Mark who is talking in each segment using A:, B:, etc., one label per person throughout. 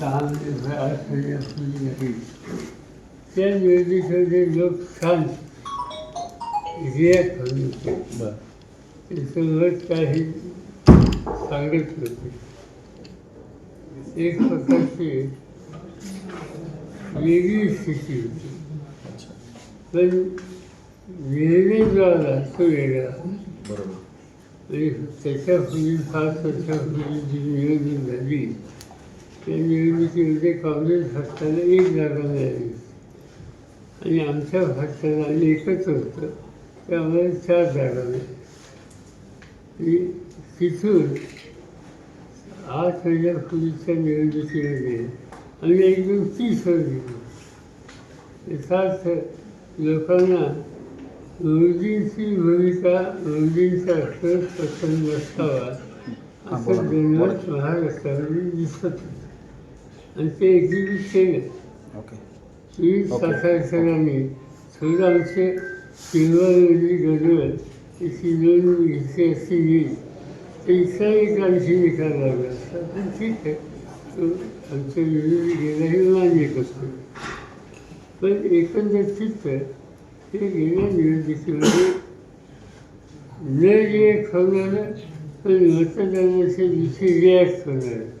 A: चांगले असलेल्या नाही. त्या निवडणुकीमध्ये लोक छान रिॲक्ट होत होते त्यांचं काही सांगत होते. एक प्रकारची वेगळी स्थिती होती. पण निर्णय जो आला तो वेगळा
B: बरोबर.
A: त्याच्यापूर्वी पाच वर्षापूर्वी जी निवडणूक झाली त्या निवडणुकीमध्ये काँग्रेस पक्षाला एक जागा मिळाली. आणि आमच्या पक्षाला आम्ही एकत्र होतं त्यामुळे चार जागा मिळाल्या आणि तिथून आठ महिन्यापूर्वीच्या निवडणुकीमध्ये आम्ही एकदम तीस वर गेलो. याचाच लोकांना मोदींची भूमिका मोदींचा अक्षर पसंत नसावा
B: हा,
A: असं जनमत महाराष्ट्रामध्ये दिसत होतं. आणि ते एक्झिक्यूट केलं
B: ओके.
A: सातारकरांनी थोडं आमचे किंवावली गडबड त्याची नोंद घेतली असती तर इथला एक आणखी निकाल लागला. पण ठीक आहे तो आमच्या विरोधी गेलाही मान्य करतो पण एकंदर चित्र हे गेल्या निवडणुकीमध्ये न रिॲक्ट होणारं पण मतदानाच्या दिवशी रिॲक्ट होणारं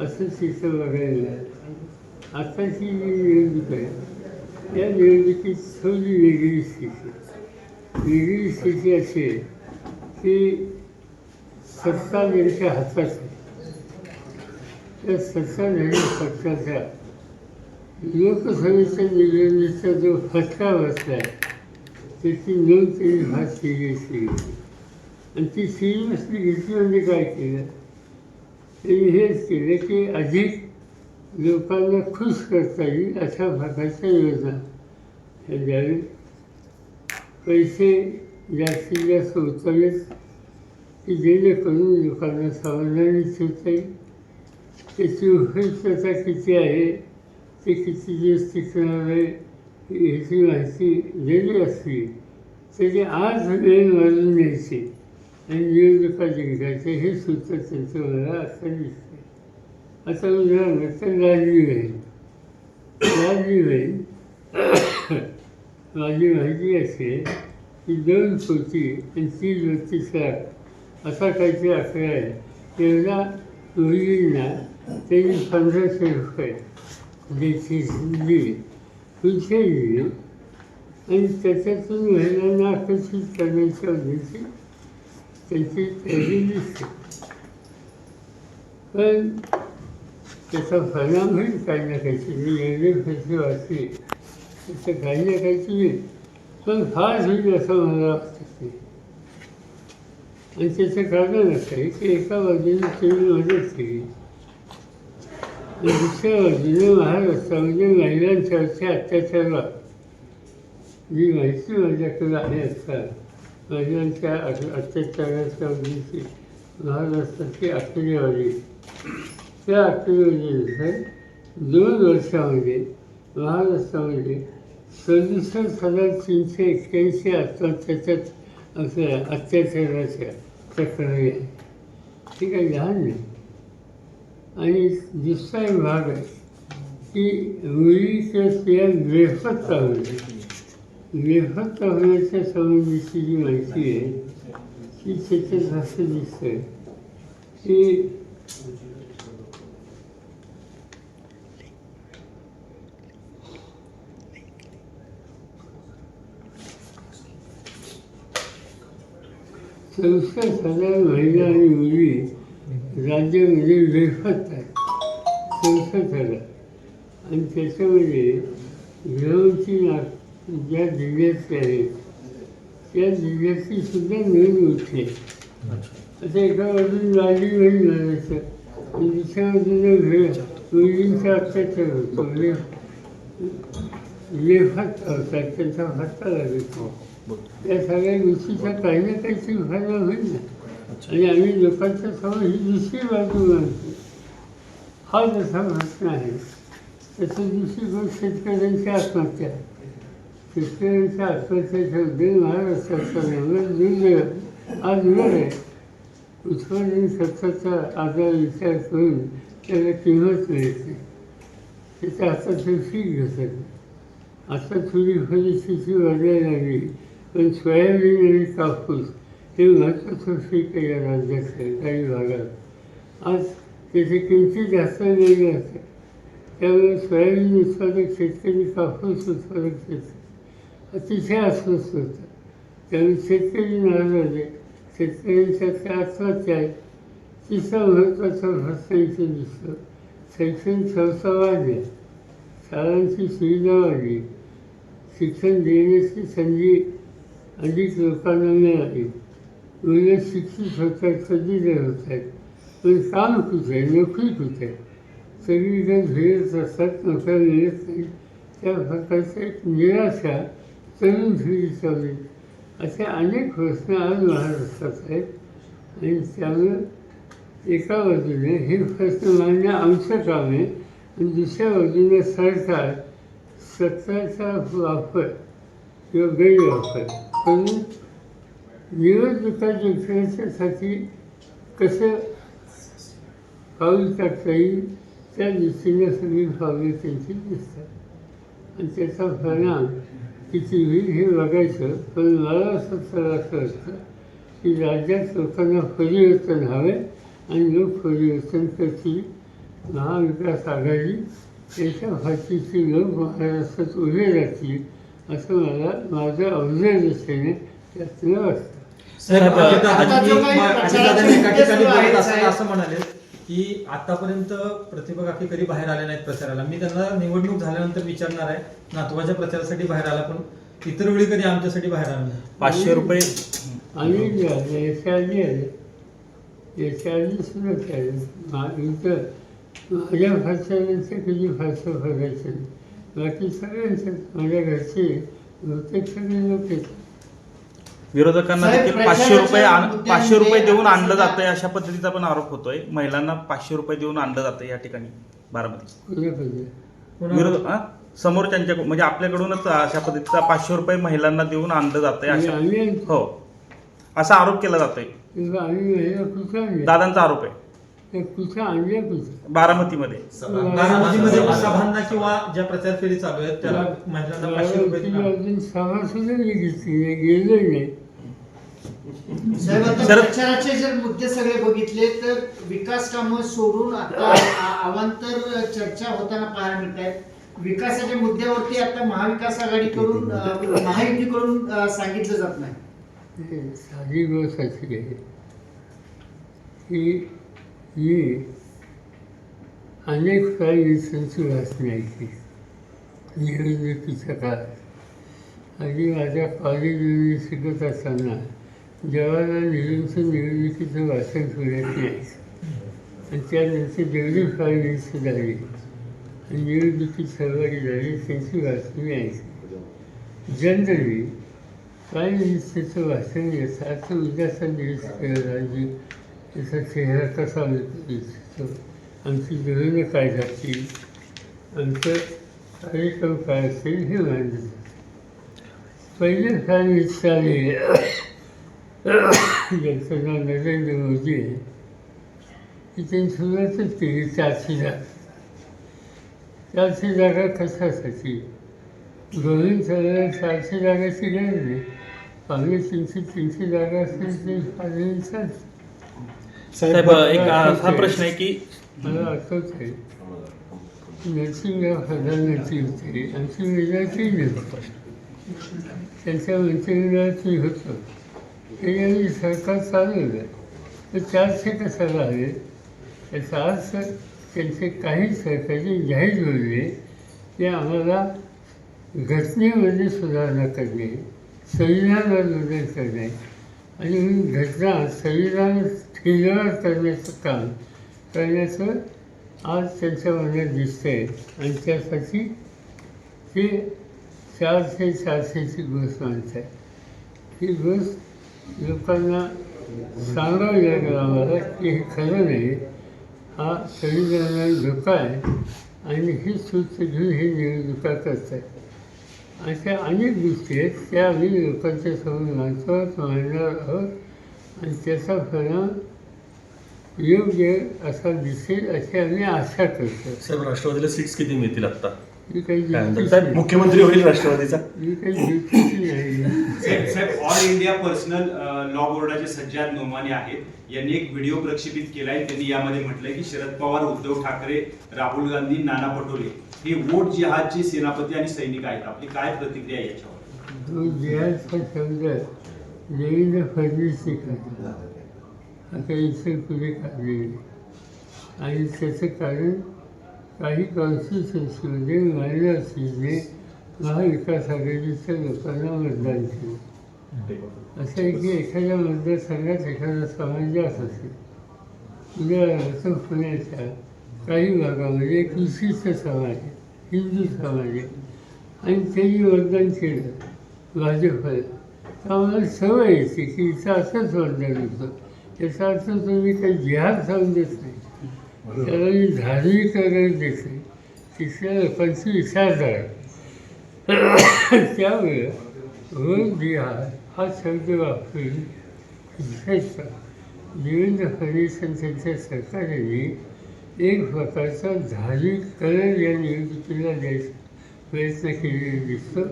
A: असं चित्र बघायला मिळालं आताची जी निवडणूक आहे. या निवडणुकीत थोडी वेगळी स्थिती वेगळी स्थिती अशी आहे की सत्ता त्यांच्या हातात त्या सत्ताधारी पक्षाच्या लोकसभेच्या निवडणुकीचा जो फटका बसला आहे त्याची नोंद त्यांनी फार केली असली आणि ती सिरियसली घेतली म्हणजे काय केलं? त्यांनी हेच केले की अधिक लोकांना खुश करता येईल अशा भागाच्या योजना. ह्या द्यावे पैसे जास्तीत जास्त उचललेत की जेणेकरून लोकांना समाधानी ठेवता येईल. त्याची उपयुक्तता किती आहे? ते किती दिवस टिकणार आहे? ह्याची माहिती दिली असली तरी आज वेळ वाढून घ्यायची. आणि निवडणुका जिंकायचे हे सुद्धा त्यांचं मला असं दिसते आता उदाहरणार्थ राजीव बहीण राजीव बहीण माझी माहिती असेल की दोन कोटी आणि तीन बत्तीस लाख असा काहीतरी आकडा आहे. तेवढा मुलींना त्यांनी पंधराशे रुपये देशी दिली. पैसे दिले आणि त्याच्यातून महिलांना आकर्षित करण्याच्या उद्देशी त्याची तयारी दिसते पण त्याचा परिणाम होईल काही ना काहीची मी एवढे पैसे वाचले त्याचं काही ना काहीची होईल पण फार होईल असं मला वाटतं आणि त्याचं कारण असं आहे की एका बाजूने तुम्ही मदत केली दुसऱ्या बाजूने महाराष्ट्रामध्ये महिलांसारख्या अत्याचारात जी माहिती माझ्याकडे आहे असतात महिलांच्या अट- अत्याचाराच्या उद्देशी महाराष्ट्राची आकडेवारी त्या आकडेवारीनुसार दोन वर्षामध्ये महाराष्ट्रामध्ये सदुसष्ट हजार तीनशे एक्क्याऐंशी आत्महत्याच्या असल्या अत्याचाराच्या तक्रारी आहे ठीक आहे लहान नाही आणि दुसरा एक भाग आहे की मुली किंवा स्त्रिया बेफत्ता होणे बेफत्ता होण्याच्या संबंधीची जी माहिती आहे ती त्याच्यात असं दिसतंय की संस्कार साधारण महिला आणि मुली राज्यामध्ये बेफत आहेत संस्कार झाला आणि त्याच्यामध्ये ग्रहांची नाक ज्या जिल्ह्यातल्या आहेत त्या दिव्याची सुद्धा नोंद होते आता एका बाजून लाली बहीण म्हणायचं आणि दुसऱ्या बाजूला घे मुलींचा अत्याचार होतो म्हणजे लेफत होतात त्यांचा हाताला लागतो या सगळ्या गोष्टीचा काही ना काहीतरी फायदा होईल ना आणि आम्ही लोकांच्या समोर ही दुसरी बाजू मानतो हा जसा प्रश्न आहे तसं दुसरी गोष्ट शेतकऱ्यांची आत्महत्या. शेतकऱ्यांच्या आत्महत्येच्या उद्योग महाराष्ट्राचा नंबर दुर्दैव आज वेळ आहे उत्पादन खर्चाचा आजार विचार करून त्याला किंमत मिळते त्याच्या हातात पीक घेतात आता थोडी परिस्थिती वाढायला लागली पण सोयाबीन आणि कापूस हे महत्त्वाचं पीक आहे या राज्याचं काही भागात आज त्याची किमती जास्त नाही असतात त्यामुळे सोयाबीन उत्पादक शेतकरी कापूस उत्पादक शेतकरी अतिशय अस्वस्थ होतं. त्यामुळे शेतकरी नाराज आहे शेतकऱ्यांच्या त्या आत्महत्या आहेत तिसरा महत्त्वाचा प्रश्न इथे दिसतो शैक्षणिक संस्था वाढल्या शाळांची सुविधा वाढली शिक्षण देण्याची संधी अधिक लोकांना मिळाली मुलं शिक्षित होत आहेत पदवीधर होत आहेत. पण काम कुठे आहे? नोकरी कुठे आहे? सगळीजण फिरत असतात नोकऱ्या मिळत नाही त्या प्रकारचं एक निराशा तरुण पिढी असे अनेक प्रश्न आज महाराष्ट्रात आहेत. आणि त्यामुळे एका बाजूने हे प्रश्न मांडणं आमचं काम आहे आणि दुसऱ्या बाजूने सरकार सत्ताचा वापर किंवा गैरवापर करून निवडणुका जिंकण्याच्यासाठी कसं पाऊल टाकता येईल त्या दृष्टीने सगळी पावले त्यांची दिसतात. आणि त्याचा परिणाम किती होईल हे बघायचं. पण मला असं असतं की राज्यात लोकांना परिवर्तन हवे आणि लोक परिवर्तन करतील महाविकास आघाडी याच्या फाशीची लोक महाराष्ट्रात उभे राहतील असं मला माझं ऑब्झर्वेशन त्यातनं वाटतं.
B: साहेब,
C: आता-
B: आता
C: आता
B: जी
C: जो काही
B: मा-
C: प्रचाराचा
B: अजितदादांनी एका
C: मुद्दे
B: ठिकाणी
C: सुरू.
B: असं म्हणाले. की आतापर्यंत प्रतिभा काकी कधी बाहेर आले नाहीत प्रचाराला. मी त्यांना निवडणूक झाल्यानंतर विचारणार आहे नातवाच्या प्रचारासाठी बाहेर आला पण इतर वेळी कधी आमच्यासाठी बाहेर आला नाही.
D: पाचशे रुपये.
A: केले इथं माझ्या भाषणांचं कधी भाषा बघायचं नाही बाकी सगळ्यांचं माझ्या घरचे बहुतेक सगळे लोक येतात.
D: विरोधकांना
C: साहेब,
D: देखील पाचशे रुपये
C: प्रचाराच्या
D: आण-
C: मुद्द्यामध्ये
D: पाचशे रुपये देऊन आणलं जातंय अशा पद्धतीचा पण आरोप होतोय. महिलांना पाचशे रुपये देऊन आणलं जातं या ठिकाणी बारामती.
A: पाहिजे.
D: विरोध हा? समोरच्यांच्या म्हणजे आपल्याकडूनच अशा पद्धतीचा पाचशे रुपये महिलांना देऊन आणलं जातंय
A: आणि
D: अशा
A: आम्ही
D: हो. असा आरोप केला जातोय.
A: आम्ही कुठं
D: दादांचा आरोप आहे.
A: त्या कुठं आणल्या कुठं
D: बारामतीमध्ये.
B: बारामतीमध्ये सभांना किंवा ज्या प्रचार फेरी चालू आहेत त्याला महिलांना पाचशे रुपये
A: अजून घेतली नाही गेलोही नाही.
C: साहेब आता प्रचाराचे जर मुद्दे सगळे बघितले तर विकास कामं सोडून आता आ- अवांतर चर्चा होताना पाहायला मिळत आहेत विकासाच्या मुद्द्यावरती आता महाविकास आघाडीकडून अ, महायुतीकडून अ, सांगितलं जात नाही.
A: हे साधी गोष्ट अशी आहे की मी अनेक प्रायव्हेटची वाचणी ऐकली निवडणुकीच्या काळात आणि माझ्या कॉलेजमध्ये शिकत असताना जवाहरलाल नेहरूंचं निवडणुकीचं वाचन करण्यात आहे आणि त्यानंतर जेवढी प्रायव्हेट झाली आणि निवडणुकीत सहभागी झाली त्यांची वाचणी आहे जनरली काय निश्चितचं वाचन याचं उद्याचा दिवस राजी त्याचा चेहरा कसा दिसतो आमची धोरणं काय जातील आमचं कार्यक्रम काय असेल हे मांडलं पहिले फार इच्छा ज्यांचं नाव नरेंद्र मोदी आहे त्यांनी सुरुवातच केली चारशे जागा चारशे जागा कशासाठी गव्हर्न चालल्या चारशे जागाची गरज नाही पावणे तीनशे तीनशे जागा असेल ते पाहिजे चालतं
D: साहेब एक असा प्रश्न आहे की
A: मला आठवत आहे नरसिंहराव होते आमची नव्हतं त्यांच्या मंत्रिमंडळात होतं. हे सरकार सरकार चालवलं तर चारशे कशाला आले याचा अर्थ त्यांचे काही सरकारी जाहीर बोलले ते आम्हाला घटनेमध्ये सुधारणा करणे संविधानावर बदल करणे आणि ही घटना संविधान ठेल्यावर करण्याचं काम करण्याचं आज त्यांच्या मनात दिसतंय आणि त्यासाठी ते चारशे चारशेची गोष्ट मानतात ही गोष्ट लोकांना सांगावी लागेल आम्हाला की हे खरं नाही. हा संविधानाला धोका आहे. आणि ही सूच घेऊन ही निवडणुका करतात अशा अनेक गोष्टी आहेत. त्या आम्ही लोकांच्या समोर माणसात मांडणार आहोत. आणि त्याचा परिणाम योग्य असा दिसेल अशी आम्ही आशा करतो.
E: साहेब राष्ट्रवादीला सीट्स किती मिळतील आता
A: काही
E: काय म्हणतात
A: ज्योतिषी
E: साहेब मुख्यमंत्री होईल राष्ट्रवादीचा.
A: ही काही
F: साहेब साहेब ऑल इंडिया पर्सनल लॉ बोर्डाचे सज्जाद नोमाने आहेत. यांनी एक व्हिडिओ प्रक्षेपित केलाय. त्यांनी यामध्ये म्हटलंय की शरद पवार उद्धव ठाकरे राहुल गांधी नाना पटोले हे वोट जिहादचे सेनापती आणि सैनिक आहेत. आपली काय प्रतिक्रिया याच्यावर?
A: जिहादचा शब्द देवेंद्र आता काढलेले आणि त्याचं कारण काही कॉन्स्टिट्युन्सीमध्ये सिंगने महाविकास आघाडीच्या लोकांना मतदान केलं असं आहे की एखाद्या मतदारसंघात एखादा समाजास असेल. उदाहरणार्थ पुण्याच्या काही भागामध्ये एक विशिष्ट समाज आहे हिंदू समाज आहे. आणि त्यांनी मतदान केलं भाजपला तर आम्हाला सवय येते की इथं असंच मतदान होतं. याचा अर्थ तुम्ही काही जिहाद जाऊन देत नाही. त्याला मी धार्मिकरण देत नाही. तिथल्या लोकांची विचारधारा. त्यामुळे रोज जिहाद हा शब्द वापरून विशेषतः देवेंद्र फडणवीस आणि त्यांच्या सरकारने एक प्रकारचा धार्मिकरण या निवडणुकीला द्यायचा प्रयत्न केलेला दिसतो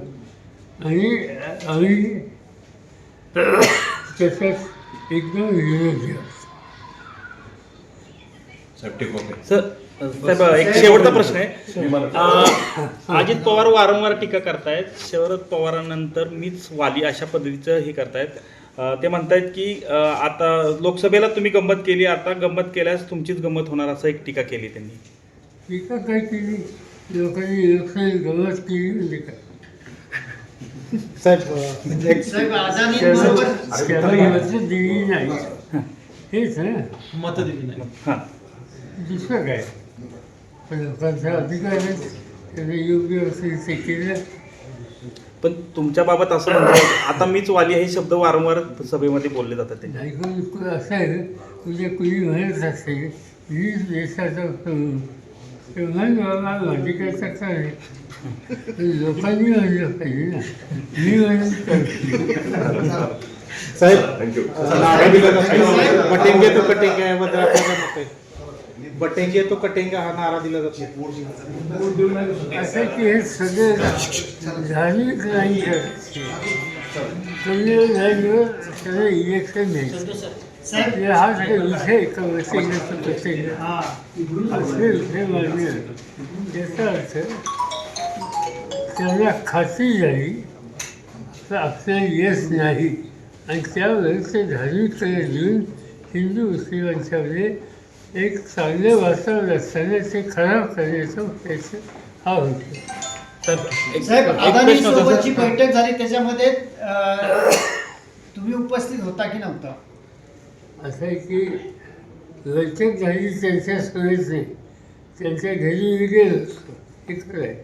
A: आणि आम्ही त्याच्यात एकदम विरोधी आहोत
D: सर साहेब एक शेवटचा प्रश्न आहे. अजित पवार वारंवार टीका करतायत. शरद पवारांनंतर मीच वाली अशा पद्धतीचं हे करतायत. ते म्हणतायत की आता लोकसभेला तुम्ही गंमत केली आता गंमत केल्यास तुमचीच गंमत होणार असं एक टीका केली त्यांनी.
A: टीका काय केली? लोकांनी लोकशाही गवत केली म्हणजे काय
C: साहेब
A: दिली नाही हेच ना
B: मत दिली नाही.
D: हां.
A: दुसरं काय? लोकांचा अधिकार आहे त्याने योग्य असेल ते केलं
D: पण तुमच्या बाबत असं म्हणतात आता मीच वाली हे शब्द वारंवार सभेमध्ये बोलले जातात ते.
A: पण असं आहे म्हणजे कुणी म्हणत देशाचा बाबा काय आहे? पण लोकांनी म्हणलं पाहिजे ना मी म्हणून करतो
G: बटेंगे तो कटेंगे याबद्दल आपल्याला मत आहे बटेंगे तो कटेंगे हा नारा दिला जातो.
A: असं की हे सगळे धार्मिक नाही सगळे झाल्यावर सगळं इलेक्शन घ्यायचं हा काही विषय असे विषय मान्य याचा अर्थ त्याला खात्री झाली तर आपल्याला यश नाही. आणि त्यावेळेस ते धार्मिक लिहून हिंदू मुस्लिमांच्यामध्ये एक चांगलं वातावरण असताना ते खराब करण्याचा प्रयत्न हा होतो.
C: साहेब अदानी सोबतची बैठक झाली त्याच्यामध्ये अं, तुम्ही उपस्थित होता की नव्हता?
A: असं आहे की बैठक झाली त्यांच्या सोयीच नाही त्यांच्या घरी मी गेलो हे खरं आहे.